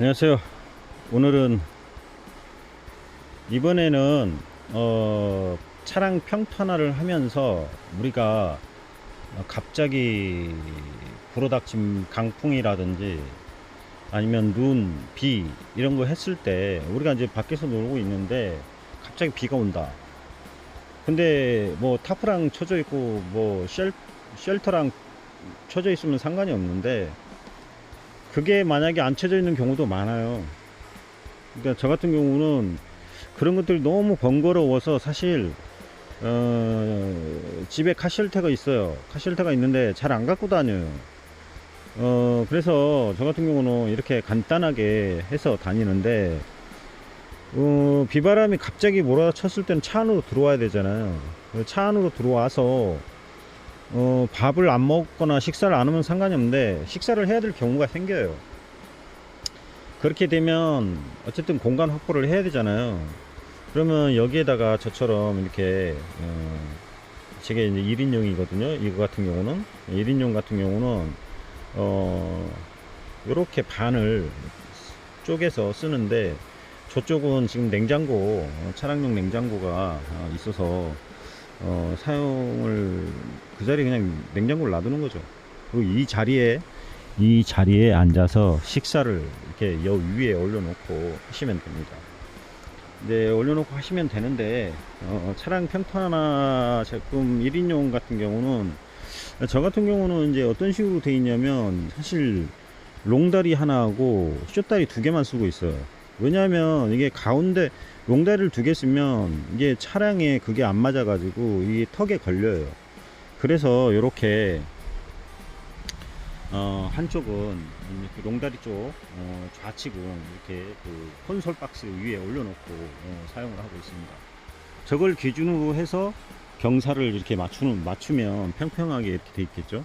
안녕하세요. 오늘은 이번에는 어, 차량 평탄화를 하면서 우리가 갑자기 불어닥친 강풍이라든지 아니면 눈, 비 이런 거 했을 때 우리가 이제 밖에서 놀고 있는데 갑자기 비가 온다. 근데 뭐 타프랑 쳐져 있고 뭐 쉘, 쉘터랑 쳐져 있으면 상관이 없는데 그게 만약에 안 쳐져 있는 경우도 많아요. 그러니까 저 같은 경우는 그런 것들이 너무 번거로워서 사실 어, 집에 카쉘터가 있어요. 카쉘터가 있는데 잘 안 갖고 다녀요. 어, 그래서 저 같은 경우는 이렇게 간단하게 해서 다니는데 어, 비바람이 갑자기 몰아쳤을 때는 차 안으로 들어와야 되잖아요. 차 안으로 들어와서 어, 밥을 안 먹거나 식사를 안 하면 상관이 없는데 식사를 해야 될 경우가 생겨요. 그렇게 되면 어쨌든 공간 확보를 해야 되잖아요. 그러면 여기에다가 저처럼 이렇게 어, 저게 이제 1인용이거든요. 이거 같은 경우는 1인용 같은 경우는 어, 요렇게 반을 쪼개서 쓰는데 저쪽은 지금 냉장고 어, 차량용 냉장고가 어, 있어서 어, 사용을 그 자리에 그냥 냉장고를 놔두는 거죠. 그리고 이 자리에 이 자리에 앉아서 식사를 이렇게 여 위에 올려놓고 하시면 됩니다. 네, 올려놓고 하시면 되는데 어, 차량 평탄화 제품 1인용 같은 경우는 저 같은 경우는 이제 어떤 식으로 돼 있냐면 사실 롱다리 하나하고 숏다리 두 개만 쓰고 있어요. 왜냐하면 이게 가운데 롱다리를 두 개 쓰면 이게 차량에 그게 안 맞아 가지고 이 턱에 걸려요. 그래서 이렇게 어, 한쪽은 이렇게 롱다리 쪽 어, 좌측은 이렇게 그 콘솔 박스 위에 올려놓고 어, 사용을 하고 있습니다. 저걸 기준으로 해서 경사를 이렇게 맞추는 맞추면 평평하게 이렇게 돼 있겠죠.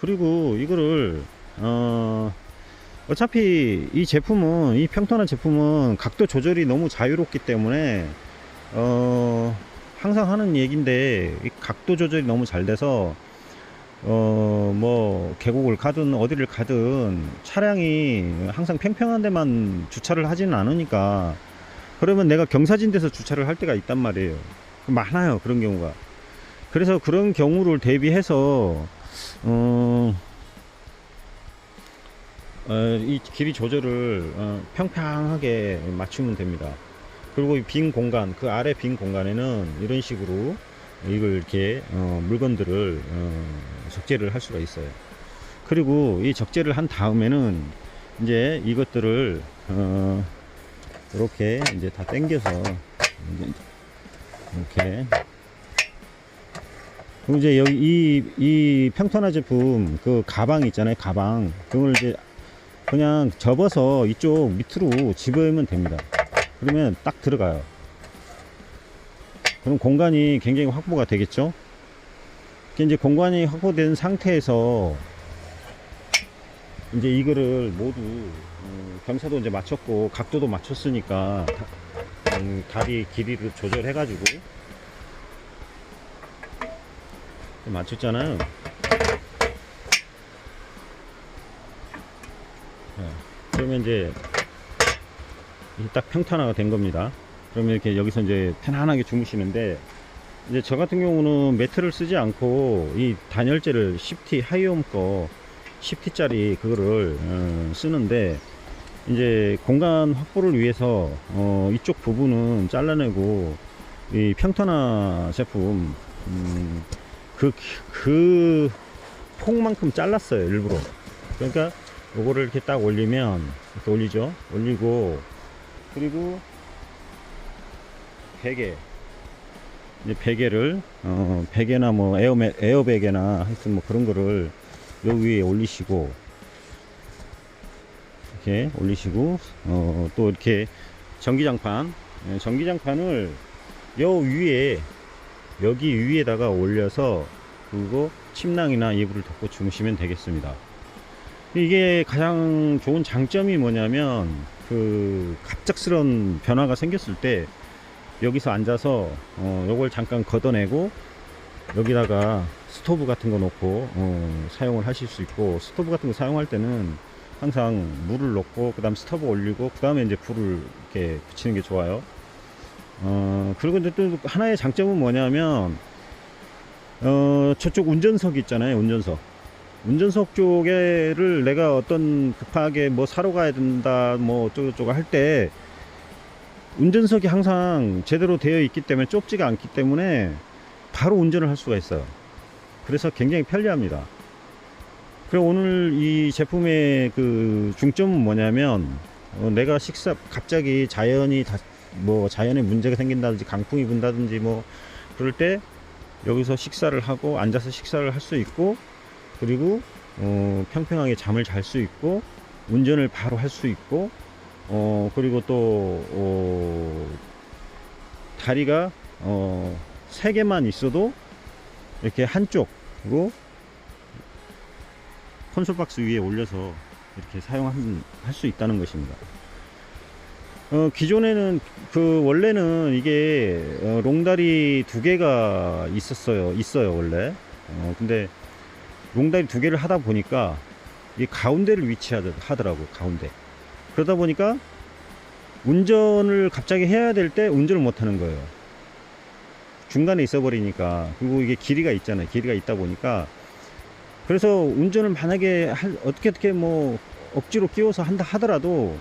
그리고 이거를 어, 어차피 이 제품은 이 평탄한 제품은 각도 조절이 너무 자유롭기 때문에 어, 항상 하는 이 각도 조절이 너무 잘 돼서 어, 뭐, 계곡을 가든 어디를 가든 차량이 항상 평평한 데만 주차를 하지는 않으니까 그러면 내가 경사진 데서 주차를 할 때가 있단 말이에요. 많아요. 그런 경우가. 그래서 그런 경우를 대비해서, 어, 어, 이 길이 조절을 어, 평평하게 맞추면 됩니다. 그리고 이 빈 공간, 그 아래 빈 공간에는 이런 식으로 이걸 이렇게 어, 물건들을 어, 적재를 할 수가 있어요. 그리고 이 적재를 한 다음에는 이제 이것들을 어, 이렇게 이제 다 당겨서 이렇게 그리고 이제 여기 이, 이 평탄화 제품 그 가방 있잖아요 가방 그걸 이제 그냥 접어서 이쪽 밑으로 집어넣으면 됩니다. 그러면 딱 들어가요. 그럼 공간이 굉장히 확보가 되겠죠? 이제 공간이 확보된 상태에서 이제 이거를 모두 어, 경사도 이제 맞췄고 각도도 맞췄으니까 다, 음, 다리 길이를 조절해 가지고. 맞췄잖아요 그러면 이제 이딱 평탄화가 된 겁니다. 그러면 이렇게 여기서 이제 편안하게 주무시는데 이제 저 같은 경우는 매트를 쓰지 않고 이 단열재를 10T 하이옴 거 10T짜리 그거를 어, 쓰는데 이제 공간 확보를 위해서 어, 이쪽 부분은 잘라내고 이 평탄화 제품 음, 그, 그 폭만큼 잘랐어요 일부러. 그러니까 요거를 이렇게 딱 올리면 이렇게 올리죠? 올리고 그리고 베개. 이제 베개를 어 베개나 뭐 에어메, 에어 베개나 하여튼 뭐 그런 거를 요 위에 올리시고 이렇게 올리시고 어 또 이렇게 전기장판. 예, 전기장판을 요 위에 여기 위에다가 올려서 그리고 침낭이나 이불을 덮고 주무시면 되겠습니다 이게 가장 좋은 장점이 뭐냐면 그 갑작스런 변화가 생겼을 때 여기서 앉아서 어, 요걸 잠깐 걷어내고 여기다가 스토브 같은 거 놓고 어, 사용을 하실 수 있고 스토브 같은 거 사용할 때는 항상 물을 넣고 그 다음 스토브 올리고 그 다음에 이제 불을 이렇게 붙이는 게 좋아요. 어 그리고 이제 또 하나의 장점은 뭐냐면 어 저쪽 운전석 있잖아요 운전석 운전석 쪽에를 내가 어떤 급하게 뭐 사러 가야 된다 뭐 어쩌고저쩌고 할 때 운전석이 항상 제대로 되어 있기 때문에 좁지가 않기 때문에 바로 운전을 할 수가 있어요. 그래서 굉장히 편리합니다. 그리고 오늘 이 제품의 그 중점은 뭐냐면 어, 내가 식사 갑자기 자연이 다 뭐 자연에 문제가 생긴다든지 강풍이 분다든지 뭐 그럴 때 여기서 식사를 하고 앉아서 식사를 할 수 있고 그리고 어, 평평하게 잠을 잘 수 있고 운전을 바로 할 수 있고 어, 그리고 또 어, 다리가 어, 세 개만 있어도 이렇게 한쪽으로 콘솔 박스 위에 올려서 이렇게 사용할 수 있다는 것입니다. 어, 기존에는 그 원래는 이게 어, 롱다리 두 개가 있었어요. 있어요 원래. 어, 근데 롱다리 두 개를 하다 보니까 이 가운데를 위치하더라고 가운데. 그러다 보니까 운전을 갑자기 해야 될 때 운전을 못 하는 거예요. 중간에 있어 버리니까 그리고 이게 길이가 있잖아요. 길이가 있다 보니까 그래서 운전을 만약에 할- 어떻게 어떻게 뭐 억지로 끼워서 한다 하더라도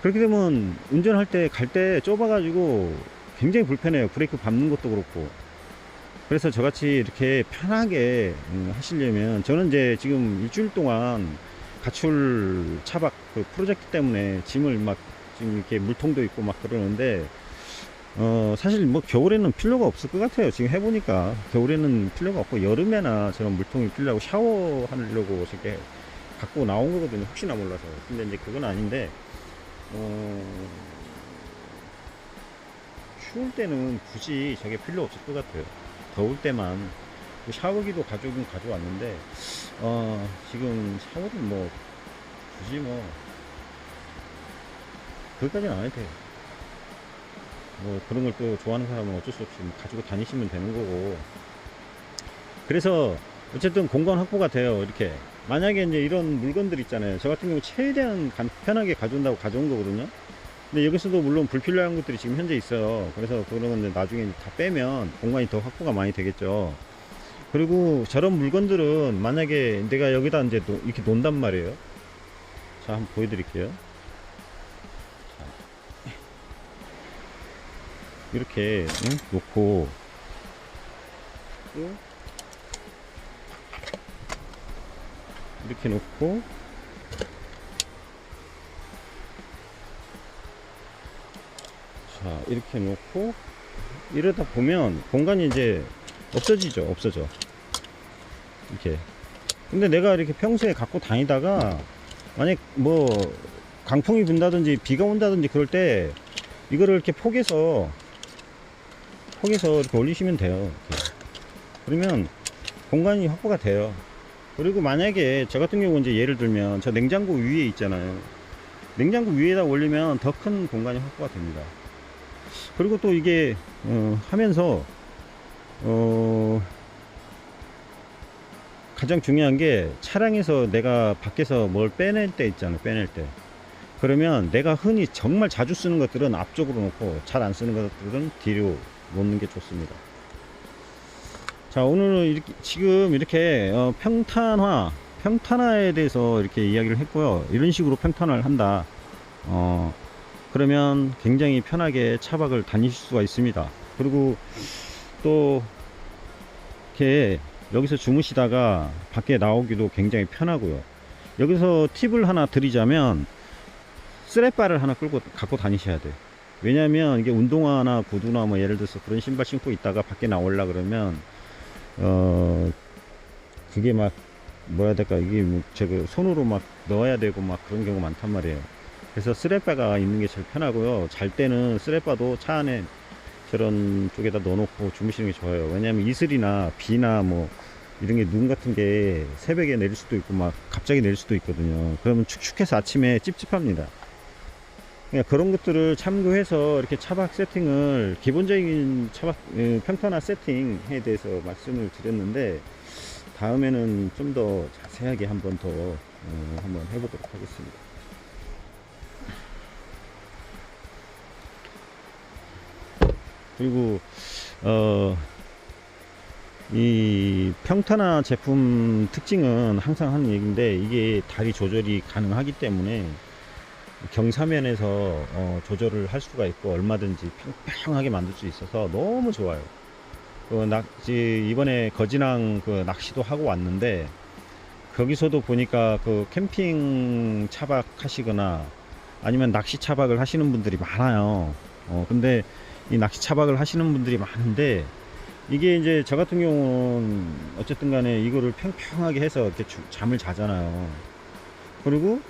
그렇게 되면 운전할 때 갈때 좁아가지고 굉장히 불편해요. 브레이크 밟는 것도 그렇고. 그래서 저같이 이렇게 편하게 음, 하시려면 저는 이제 지금 일주일 동안 가출 차박 그 프로젝트 때문에 짐을 막 지금 이렇게 물통도 있고 막 그러는데 어 사실 뭐 겨울에는 필요가 없을 것 같아요. 지금 해보니까 겨울에는 필요가 없고 여름에나 저런 물통이 필요하고 샤워하려고 저렇게 갖고 나온 거거든요. 혹시나 몰라서. 근데 이제 그건 아닌데 어, 추울 때는 굳이 저게 필요 없을 것 같아요. 더울 때만 그 샤워기도 가져오긴 가져왔는데 어, 지금 샤워는 뭐 굳이 뭐 그것까지는 안 해도 돼요. 뭐 그런 걸 또 좋아하는 사람은 어쩔 수 없이 뭐 가지고 다니시면 되는 거고. 그래서 어쨌든 공간 확보가 돼요 이렇게. 만약에 이제 이런 물건들 있잖아요. 저 같은 경우 최대한 간편하게 가져온다고 가져온 거거든요 근데 여기서도 물론 불필요한 것들이 지금 현재 있어요. 그래서 그런 건데 나중에 다 빼면 공간이 더 확보가 많이 되겠죠. 그리고 저런 물건들은 만약에 내가 여기다 이제 놓- 이렇게 놓는단 말이에요. 자 한번 보여드릴게요. 자. 이렇게 응? 놓고. 또 이렇게 놓고 자 이렇게 놓고 이러다 보면 공간이 이제 없어지죠 없어져 이렇게 근데 내가 이렇게 평소에 갖고 다니다가 만약 뭐 강풍이 분다든지 비가 온다든지 그럴 때 이거를 이렇게 포개서 포개서 이렇게 올리시면 돼요 이렇게. 그러면 공간이 확보가 돼요 그리고 만약에 저 같은 경우 이제 예를 들면 저 냉장고 위에 있잖아요. 냉장고 위에다 올리면 더 큰 공간이 확보가 됩니다. 그리고 또 이게 어, 하면서 어, 가장 중요한 게 차량에서 내가 밖에서 뭘 빼낼 때 있잖아요. 빼낼 때. 그러면 내가 흔히 정말 자주 쓰는 것들은 앞쪽으로 놓고 잘 안 쓰는 것들은 뒤로 놓는 게 좋습니다. 자 오늘은 이렇게 지금 이렇게 어, 평탄화 평탄화에 대해서 이렇게 이야기를 했고요 이런 식으로 평탄화를 한다 어 그러면 굉장히 편하게 차박을 다니실 수가 있습니다. 그리고 또 이렇게 여기서 주무시다가 밖에 나오기도 굉장히 편하고요. 여기서 팁을 하나 드리자면 쓰레빠를 하나 끌고 갖고 다니셔야 돼요. 왜냐하면 이게 운동화나 구두나 뭐 예를 들어서 그런 신발 신고 있다가 밖에 나올라 그러면 어 그게 막 뭐라 해야 될까? 이게 뭐 제가 손으로 막 넣어야 되고 막 그런 경우 많단 말이에요 그래서 쓰레빠가 있는 게 제일 편하고요. 잘 때는 쓰레빠도 차 안에 저런 쪽에다 넣어놓고 주무시는 게 좋아요. 왜냐면 이슬이나 비나 뭐 이런 게 눈 같은 게 새벽에 내릴 수도 있고 막 갑자기 내릴 수도 있거든요. 그러면 축축해서 아침에 찝찝합니다. 그러니까 그런 것들을 참고해서 이렇게 차박 세팅을 기본적인 차박 어, 평탄화 세팅에 대해서 말씀을 드렸는데 다음에는 좀 더 자세하게 한번 더 어, 한번 해보도록 하겠습니다. 그리고 어, 이 평탄화 제품 특징은 항상 하는 얘기인데 이게 다리 조절이 가능하기 때문에 경사면에서 어, 조절을 할 수가 있고 얼마든지 평평하게 만들 수 있어서 너무 좋아요. 그 낚시 이번에 거진항 그 낚시도 하고 왔는데 거기서도 보니까 그 캠핑 차박 하시거나 아니면 낚시 차박을 하시는 분들이 많아요. 어 근데 이 낚시 차박을 하시는 분들이 많은데 이게 이제 저 같은 경우는 어쨌든 간에 이거를 평평하게 해서 이렇게 주- 잠을 자잖아요. 그리고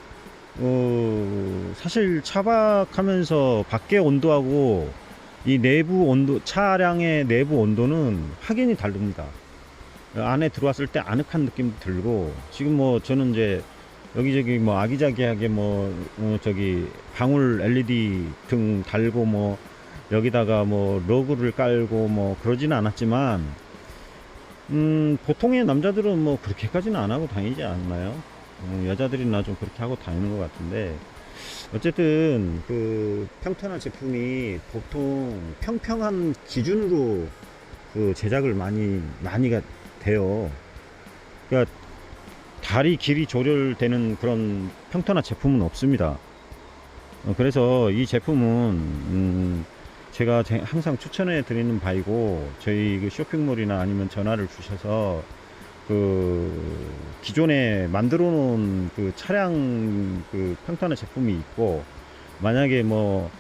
어, 사실 차박하면서 밖에 온도하고 이 내부 온도, 차량의 내부 온도는 확연히 다릅니다. 안에 들어왔을 때 아늑한 느낌도 들고, 지금 뭐 저는 이제 여기저기 뭐 아기자기하게 뭐, 어, 저기 방울 LED 등 달고 뭐 여기다가 뭐 로그를 깔고 뭐 그러지는 않았지만, 음, 보통의 남자들은 뭐 그렇게까지는 안 하고 다니지 않나요? 어, 여자들이나 좀 그렇게 하고 다니는 것 같은데 어쨌든 그 평탄화 제품이 보통 평평한 기준으로 그 제작을 많이 많이가 돼요. 그러니까 다리 길이 조절되는 그런 평탄화 제품은 없습니다. 어, 그래서 이 제품은 음, 제가 제- 항상 추천해 드리는 바이고 저희 그 쇼핑몰이나 아니면 전화를 주셔서 그 기존에 만들어 놓은 그 차량 그 평탄화 제품이 있고 만약에 뭐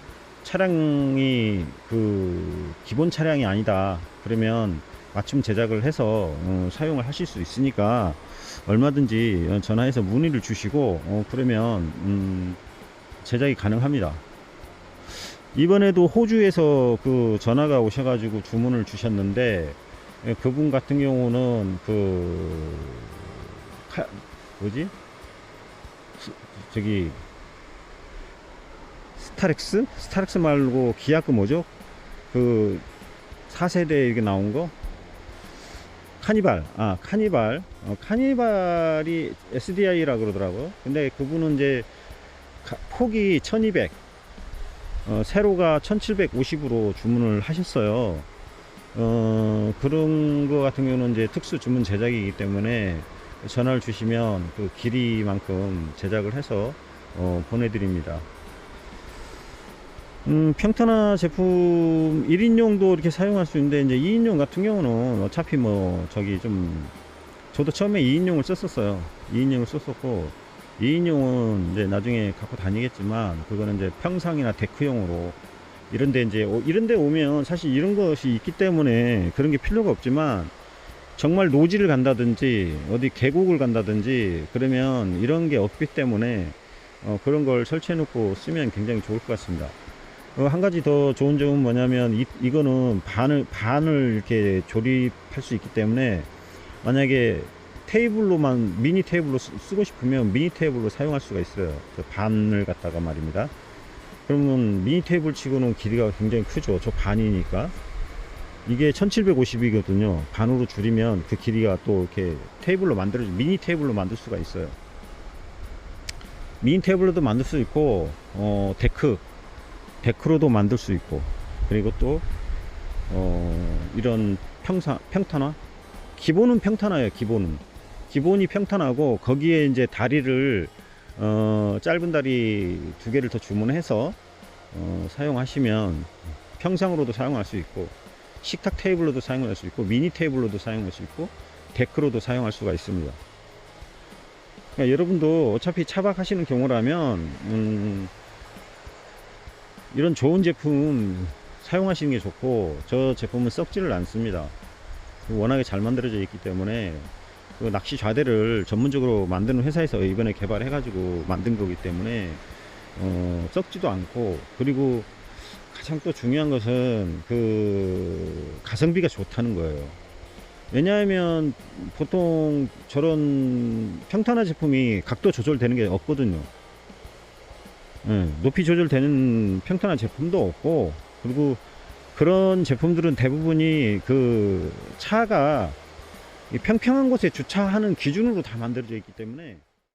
차량이 그 기본 차량이 아니다 그러면 맞춤 제작을 해서 어, 사용을 하실 수 있으니까 얼마든지 어, 전화해서 문의를 주시고 어, 그러면 음, 제작이 가능합니다. 이번에도 호주에서 그 전화가 오셔가지고 주문을 주셨는데 예, 그분 같은 경우는 그 카- 뭐지? 스- 저기 스타렉스? 스타렉스 말고 기아 그 뭐죠? 그 4세대 이게 나온 거? 카니발. 아 카니발. 어, 카니발이 SDI라 그러더라고요. 근데 그분은 이제 가- 폭이 1200 어, 세로가 1750으로 주문을 하셨어요 어, 그런 거 같은 경우는 이제 특수 주문 제작이기 때문에 전화를 주시면 그 길이만큼 제작을 해서 어, 보내드립니다. 음, 평탄화 제품 1인용도 이렇게 사용할 수 있는데 이제 2인용 같은 경우는 어차피 뭐 저기 좀 저도 처음에 2인용을 썼었어요. 2인용을 썼었고 2인용은 이제 나중에 갖고 다니겠지만 그거는 이제 평상이나 데크용으로 이런데 이제 오- 이런데 오면 사실 이런 것이 있기 때문에 그런 게 필요가 없지만 정말 노지를 간다든지 어디 계곡을 간다든지 그러면 이런 게 없기 때문에 어, 그런 걸 설치해 놓고 쓰면 굉장히 좋을 것 같습니다. 어, 한 가지 더 좋은 점은 뭐냐면 이, 이거는 반을 반을 이렇게 조립할 수 있기 때문에 만약에 테이블로만 미니 테이블로 쓰, 쓰고 싶으면 미니 테이블로 사용할 수가 있어요. 저 반을 갖다가 말입니다. 그러면 미니 테이블 치고는 길이가 굉장히 크죠. 저 반이니까. 이게 1750이거든요. 반으로 줄이면 그 길이가 또 이렇게 테이블로 만들어, 미니 테이블로 만들 수가 있어요. 미니 테이블로도 만들 수 있고, 어, 데크, 데크로도 만들 수 있고, 그리고 또, 어, 이런 평사, 평탄화? 기본은 평탄화예요, 기본은. 기본이 평탄하고, 거기에 이제 다리를, 어, 짧은 다리 두 개를 더 주문해서, 어, 사용하시면 평상으로도 사용할 수 있고, 식탁 테이블로도 사용할 수 있고, 미니 테이블로도 사용할 수 있고, 데크로도 사용할 수가 있습니다. 그러니까 여러분도 어차피 차박하시는 경우라면, 음, 이런 좋은 제품 사용하시는 게 좋고, 저 제품은 썩지를 않습니다. 워낙에 잘 만들어져 있기 때문에, 그 낚시 좌대를 전문적으로 만드는 회사에서 이번에 개발해 가지고 만든 거기 때문에, 어, 썩지도 않고, 그리고 가장 또 중요한 것은 그 가성비가 좋다는 거예요. 왜냐하면 보통 저런 평탄화 제품이 각도 조절되는 게 없거든요. 예, 높이 조절되는 평탄화 제품도 없고 그리고 그런 제품들은 대부분이 그 차가 이 평평한 곳에 주차하는 기준으로 다 만들어져 있기 때문에